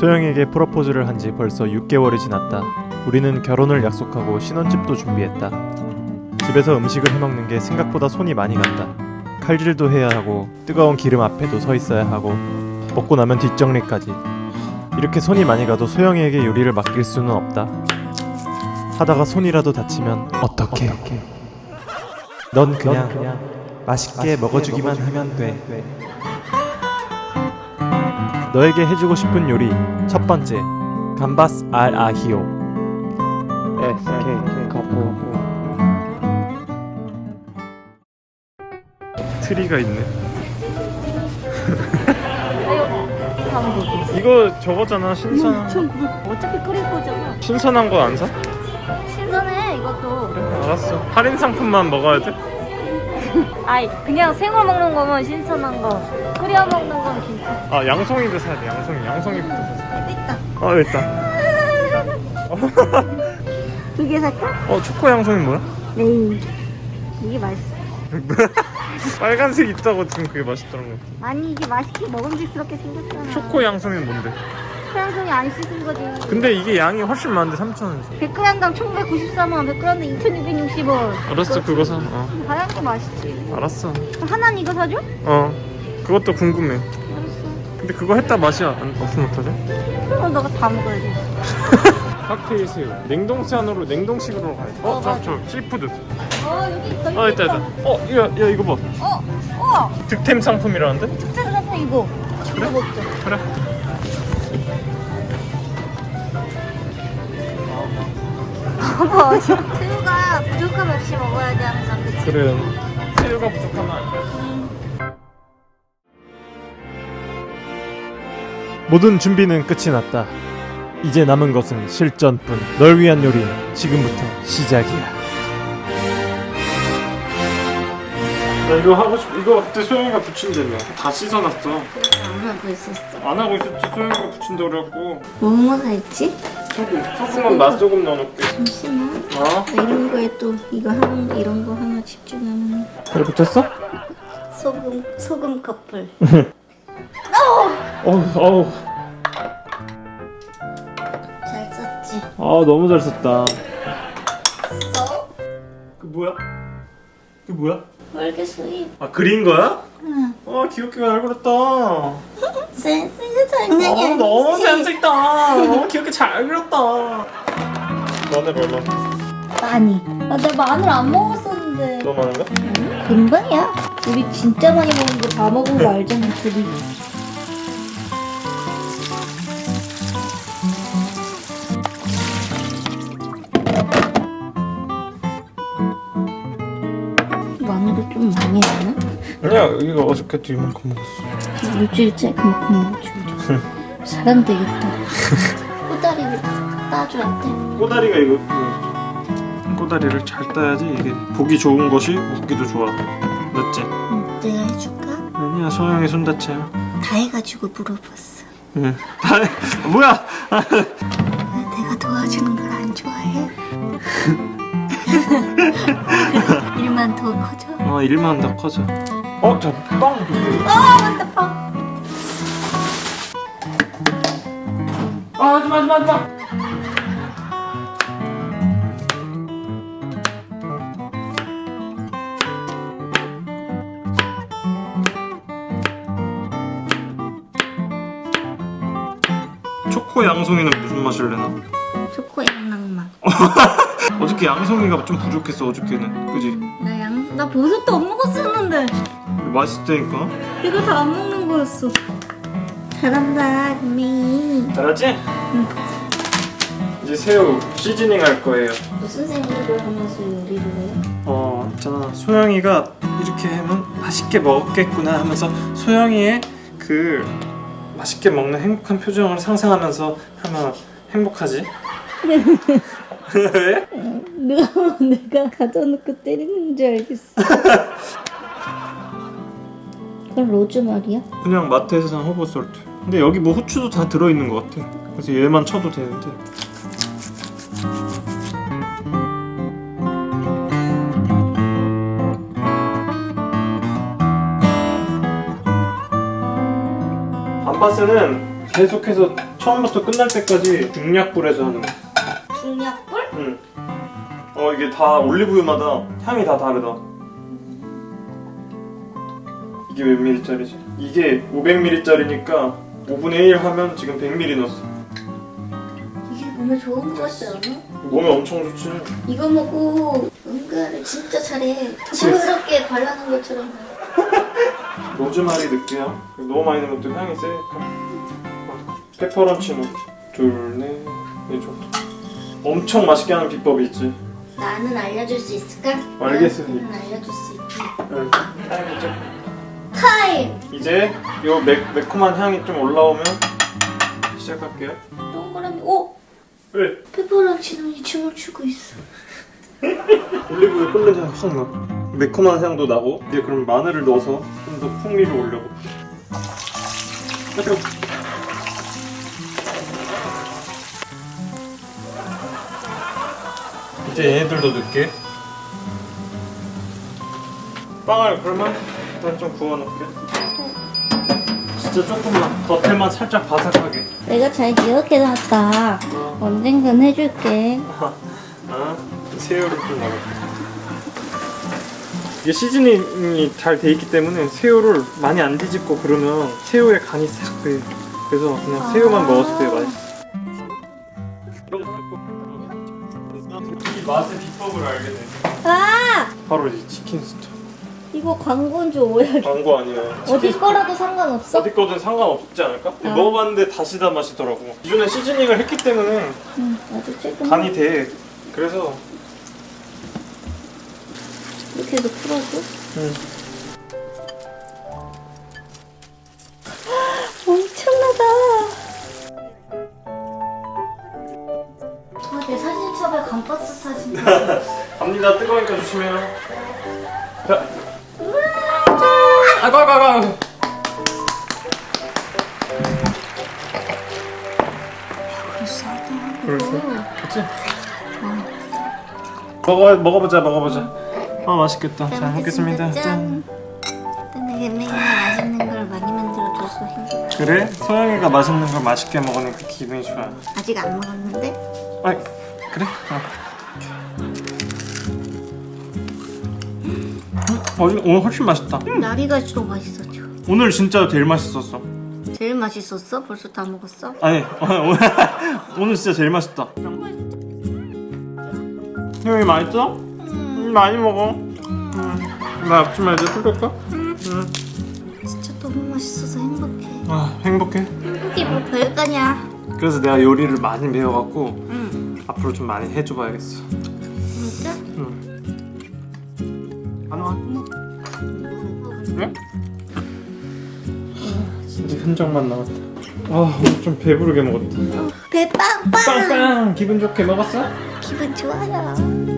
소영에게 프로포즈를 한 지 벌써 6개월이 지났다. 우리는 결혼을 약속하고 신혼집도 준비했다. 집에서 음식을 해먹는 게 생각보다 손이 많이 간다. 칼질도 해야 하고 뜨거운 기름 앞에도 서 있어야 하고 먹고 나면 뒷정리까지. 이렇게 손이 많이 가도 소영이에게 요리를 맡길 수는 없다. 하다가 손이라도 다치면 어떡해? 넌 그냥, 맛있게 먹어주기만 하면 돼. 너에게 해주고 싶은 요리 첫 번째 감바스 알 아히오 SK 가포 트리가 있네. 이거 저거잖아 신선한 1900 어차피 끓일 거잖아. 신선한 거 안 사? 신선해 이것도. 알았어 할인 상품만 먹어야 돼? 아이 그냥 생으로 먹는 거면 신선한 거. 끓여 먹는 건 괜찮아. 아 양송이도 사야 돼 양송이 양송이부터 사자 있다. 아 있다 두 개 살까? 어 초코 양송이 뭐야? 네. 이게 맛있어. 빨간색 있다고 지금 그게 맛있더라고 아니 이게 맛있게 먹음직스럽게 생겼잖아. 초코 양송이는 뭔데? 소양송이 안 씻은 거지. 근데 이게 양이 훨씬 많은데 3,000원이지 100g당 1193원, 100g당 2260원. 알았어 그거 사 어. 다양한 거 맛있지. 알았어 그럼 하나는 이거 사줘? 어 그것도 궁금해. 근데 그거 했다 맛이 안, 없으면 어떡하지? 그럼 너가 다 먹어야지. 칵테일 새우 냉동산으로 냉동식으로 가야 돼. 어, 어, 저. 저 시푸드. 어 여기 더 어, 있다, 있다. 어, 야, 야, 이거 봐. 어, 어. 득템 상품이라는데? 특제로 사서 이거. 이거 먹자. 그래. 새우가 부족함 없이 먹어야지 항상 그치? 그래. 새우가 부족하면 안 돼. 모든 준비는 끝이 났다. 이제 남은 것은 실전뿐. 널 위한 요리는 지금부터 시작이야. 나 이거 하고 싶. 이거 그때 소영이가 붙인다며. 다 씻어놨어. 안 하고 있었어. 안 하고 있었지. 소영이가 붙인다 그래갖고. 뭐뭐 살지? 소금. 소금은 맛소금 넣어놓게. 잠시만. 어? 이런 거에 또 이거 하는 이런 거 하나 집중하면 잘 붙였어? 소금 소금 커플. 어우 어우. 잘 썼지. 아 너무 잘 썼다. 써? 그 뭐야? 그 뭐야? 월계 수입. 아 그린 거야? 응. 아 귀엽게 잘 그렸다. 센스가 장난이 어, 아니지. 너무 센스 있다. 너무 귀엽게 잘 그렸다. 마늘 얼마? 많이. 아, 나 마늘 안 먹었었는데. 너무 많은가? 금방이야. 우리 진짜 많이 먹는데 다 먹은 거 알잖아, 둘이. 마늘을 좀 많이 했나? 아니야 이거 어저께도 이만큼 먹었어. 일주일째 그만큼 먹지. 사람 되겠다. 꼬다리를 따줘야 돼. 꼬다리가 이거 이거 꼬다리를 잘 따야지 이게 보기 좋은 것이 먹기도 좋아. 맞지? 응, 내가 해줄까? 아니야 소영이 손다치야. 다 해가지고 물어봤어. 응. 다 뭐야? 일만 더 커져. 어 일만 더 커져. 어, 저 빵. 아, 맞다, 파. 아, 하지 마, 하지 마, 하지 마. 초코 양송이는 무슨 맛일래나? 초코 양낭맛. 어저께 양송이가 좀 부족했어 어저께는 그지? 나 양, 나 버섯도 안 먹었었는데 맛있다니까 이거 다 안 먹는 거였어. 잘한다, 금이. 잘하지? 응 이제 새우 시즈닝 할 거예요 무슨 생각을 하면서 요리를 해? 어 있잖아 소영이가 이렇게 하면 맛있게 먹겠구나 하면서 소영이의 그 맛있게 먹는 행복한 표정을 상상하면서 하면 행복하지? 왜? 누가 내가 가져놓고 때리는 줄 알겠어. 그건 로즈마리야? 그냥 마트에서 산 허브 솔트 근데 여기 뭐 후추도 다 들어있는 것 같아 그래서 얘만 쳐도 되는데 감바스는 계속해서 처음부터 끝날 때까지 중약불에서 하는 거. 응. 어 이게 다 올리브유마다 향이 다 다르다. 이게 몇 ml짜리지? 이게 500ml짜리니까 5분의 1 하면 지금 100ml 넣었어. 이게 몸에 좋은 거 같지 않아? 몸에 엄청 좋지. 이거 먹고 응가를 진짜 잘해. 부드럽게 발라놓은 것처럼. 로즈마리 느끼야. 너무 많이 넣으면 또 향이 세니까. 페퍼런치노 둘, 넷, 네 정도. 엄청 맛있게 하는 비법이 있지. 나는 알려줄 수 있을까? 알겠어. 나는 알려줄 수 있지. 응. 향이 있죠. 타임! 이제 요 매, 매콤한 향이 좀 올라오면 시작할게요. 동그라미. 오! 왜? 페퍼런치노이 춤을 추고 있어. 올리브유 끓는 향확 나. 매콤한 향도 나고 이제 그럼 마늘을 넣어서 좀 더 풍미를 올려고. 잠깐. 이제 얘네들도 넣을게. 빵을 그러면 일단 좀 구워놓을게. 진짜 조금만 겉에만 살짝 바삭하게. 내가 잘 기억해놨다. 언젠간 해줄게. 아, 새우를 좀 넣어. 이게 시즈닝이 잘 돼 있기 때문에 새우를 많이 안 뒤집고 그러면 새우의 간이 싹 돼. 그래서 그냥 새우만 먹었을 때 맛있어. 맛의 비법을 알게 돼. 아! 바로 이 치킨 스톡. 이거 광고인 줄 오해하기. 광고 아니야. 어디 거라도 상관없어? 어디 거든 상관없지 않을까? 어. 먹어봤는데 다시다 맛이더라고. 기존에 시즈닝을 했기 때문에 응, 나도 조금. 간이 돼. 그래서 이렇게 해서 풀어줘. 음. 엄청나 갑니다. 뜨거우니까 조심해요. 자. 아이고 아이고 아이고. 그랬어? 그치? 먹어 먹어보자 먹어보자. 아 맛있겠다. 잘 먹겠습니다. 짠. 내게 매일 맛있는 걸 많이 만들어줘서 행복해. 그래? 소영이가 맛있는 걸 맛있게 먹으니까 기분이 좋아. 아직 안 먹었는데? 아 그래? 어. 어, 오늘 훨씬 맛있다. 나리가 더 맛있었죠. 오늘 진짜 제일 맛있었어. 제일 맛있었어? 벌써 다 먹었어? 아니 오늘 오늘 진짜 제일 맛있다. 형이 맛있어? 음, 많이 먹어. 음. 나 앞치마 이제 뜯을까? 진짜 너무 맛있어서 행복해. 아 행복해. 이게 뭐 별거냐? 그래서 내가 요리를 많이 배워갖고 응. 앞으로 좀 많이 해줘봐야겠어. 그래? 이제 흔적만 남았다. 아 오늘 좀 배부르게 먹었다. 배 빵빵! 빵빵 기분 좋게 먹었어? 기분 좋아요.